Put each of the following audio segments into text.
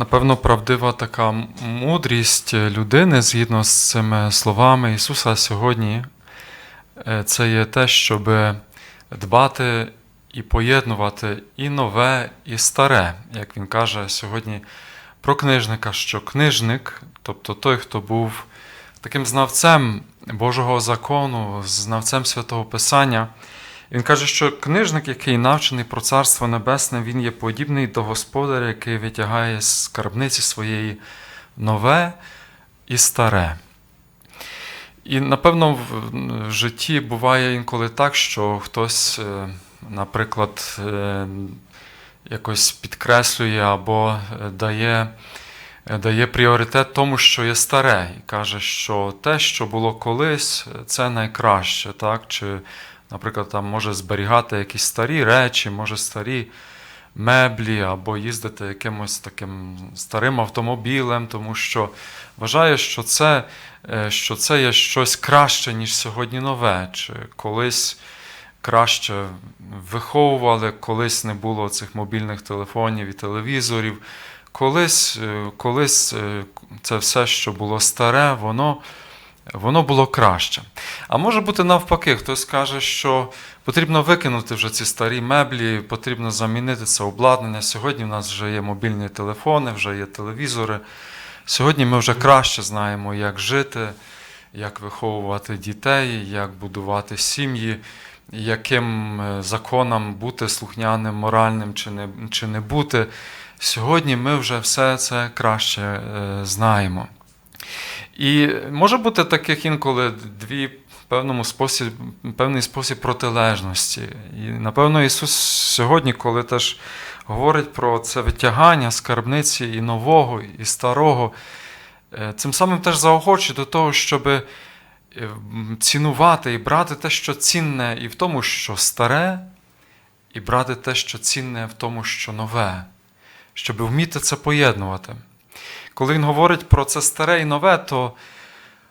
Напевно, правдива така мудрість людини згідно з цими словами Ісуса сьогодні, е, це є те, щоб дбати і поєднувати і нове, і старе, як він каже сьогодні про книжника, що книжник, тобто той, хто був таким знавцем Божого закону, знавцем святого Писання. Він каже, що книжник, який навчений про Царство Небесне, він є подібний до господаря, який витягає з скарбниці своєї нове і старе. І напевно в житті буває інколи так, що хтось, е, наприклад, е, якось підкреслює або дає дає пріоритет тому, що є старе, і каже, що те, що було колись, це найкраще. так? Чи, Наприклад, там може зберігати якісь старі речі, може старі меблі, або їздити якимось таким старим автомобілем, тому що вважає, що це е, що це є щось краще, ніж сьогодні нове. Чи колись краще виховували, колись не було цих мобільних телефонів і телевізорів. Колись е, колись е, це все, що було старе, воно воно було краще. А може бути навпаки, хтось каже, що потрібно викинути вже ці старі меблі, потрібно замінити це обладнання. Сьогодні в нас вже є мобільні телефони, вже є телевізори. Сьогодні ми вже краще знаємо, як жити, як виховувати дітей, як будувати сім'ї, яким е, законам бути слухняним, моральним чи не, чи не бути. Сьогодні ми вже все це краще е, знаємо. І може бути таких інколи дві певному спосіб, певний спосіб протилежності. І напевно Ісус сьогодні, коли теж говорить про це витягання скарбниці і нового, і старого, е, цим самим теж заохочує до того, щоб е, цінувати і брати те, що цінне, і в тому, що старе, і брати те, що цінне в тому, що нове щоб вміти це поєднувати. Коли він говорить про це старе і нове, то,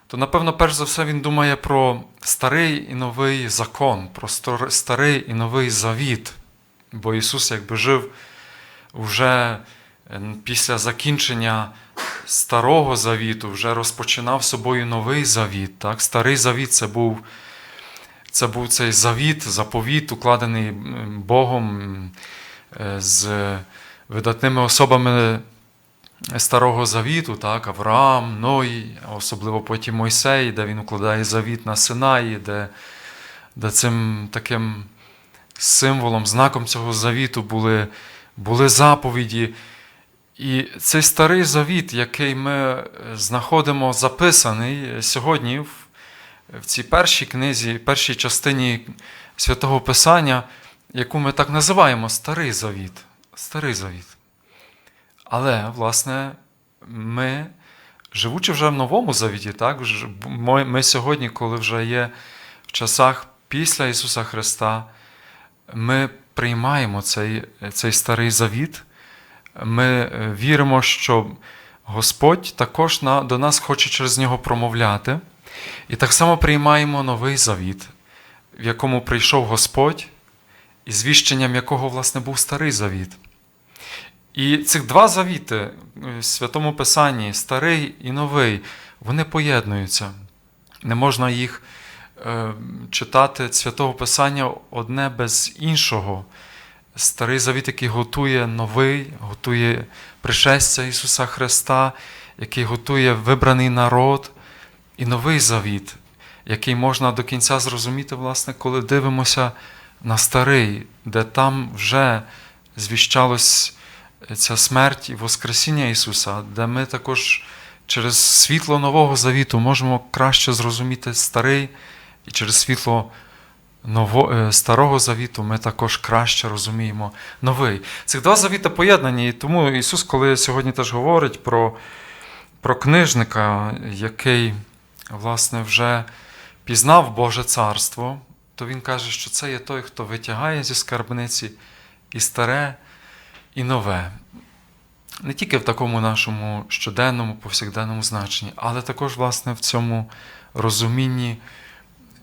то напевно, перш за все, він думає про старий і новий закон, про старий і новий завіт. Бо Ісус, якби жив вже е, після закінчення старого завіту, вже розпочинав собою новий завіт. Так? Старий завіт це був це був цей завіт, заповіт, укладений Богом е, з видатними особами Старого Завіту, так, Авраам, Ной, особливо потім Мойсей, де він укладає завіт на Синаї, де, де цим таким символом, знаком цього завіту були, були заповіді. І цей старий завіт, який ми знаходимо записаний сьогодні в, цій першій книзі, першій частині святого Писання, яку ми так називаємо Старий Завіт. Старий Завіт. Але, власне, ми, живучи вже в новому завіті, так, ми сьогодні, коли вже є в часах після Ісуса Христа, ми приймаємо цей, цей старий завіт. Ми віримо, що Господь також до нас хоче через нього промовляти. І так само приймаємо новий завіт, в якому прийшов Господь, і звіщенням якого, власне, був старий завіт. І цих два завіти е, в Святому Писанні, старий і новий, вони поєднуються. Не можна їх е, читати Святого Писання одне без іншого. Старий завіт, який готує новий, готує пришестя Ісуса Христа, який готує вибраний народ, і новий завіт, який можна до кінця зрозуміти, власне, коли дивимося на старий, де там вже звіщалось ця смерть і Воскресіння Ісуса, де ми також через світло Нового Завіту можемо краще зрозуміти старий, і через світло ново, е, Старого Завіту ми також краще розуміємо новий. Цих два завіти поєднані, і тому Ісус, коли сьогодні теж говорить про, про книжника, який, власне, вже пізнав Боже Царство, то Він каже, що це є той, хто витягає зі скарбниці і старе і нове. Не тільки в такому нашому щоденному, повсякденному значенні, але також, власне, в цьому розумінні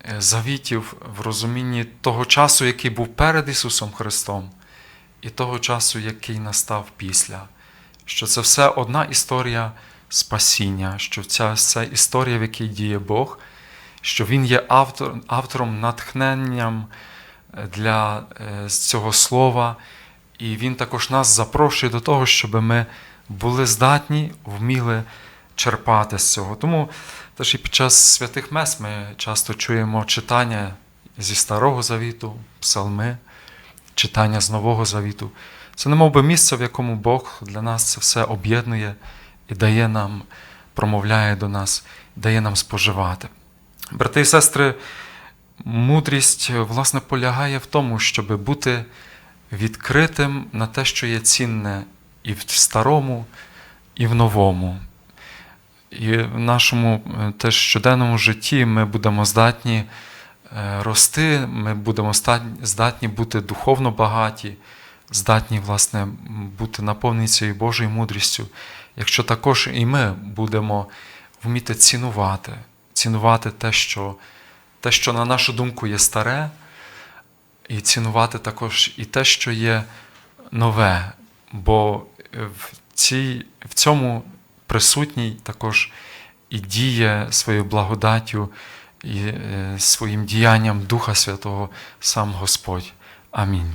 е, завітів, в розумінні того часу, який був перед Ісусом Христом, і того часу, який настав після. що це все одна історія спасіння, що ця вся історія, в якій діє Бог, що Він є автор, автором натхненням е, для е, цього слова, і Він також нас запрошує до того, щоб ми були здатні, вміли черпати з цього. Тому теж і під час святих мес ми часто чуємо читання зі Старого Завіту, псалми, читання з Нового Завіту. Це немов би місце, в якому Бог для нас це все об'єднує і дає нам, промовляє до нас, дає нам споживати. Брати і сестри, мудрість власне полягає в тому, щоб бути відкритим на те, що є цінне і в старому, і в новому. І в нашому е, теж щоденному житті ми будемо здатні е, рости, ми будемо здатні бути духовно багаті, здатні, власне, бути наповнені цією Божою мудрістю, якщо також і ми будемо вміти цінувати, цінувати те, що, те, що на нашу думку є старе, і цінувати також і те, що є нове, бо в, цій, в цьому присутній також і діє своєю благодаттю і е, своїм діянням Духа Святого сам Господь. Амінь.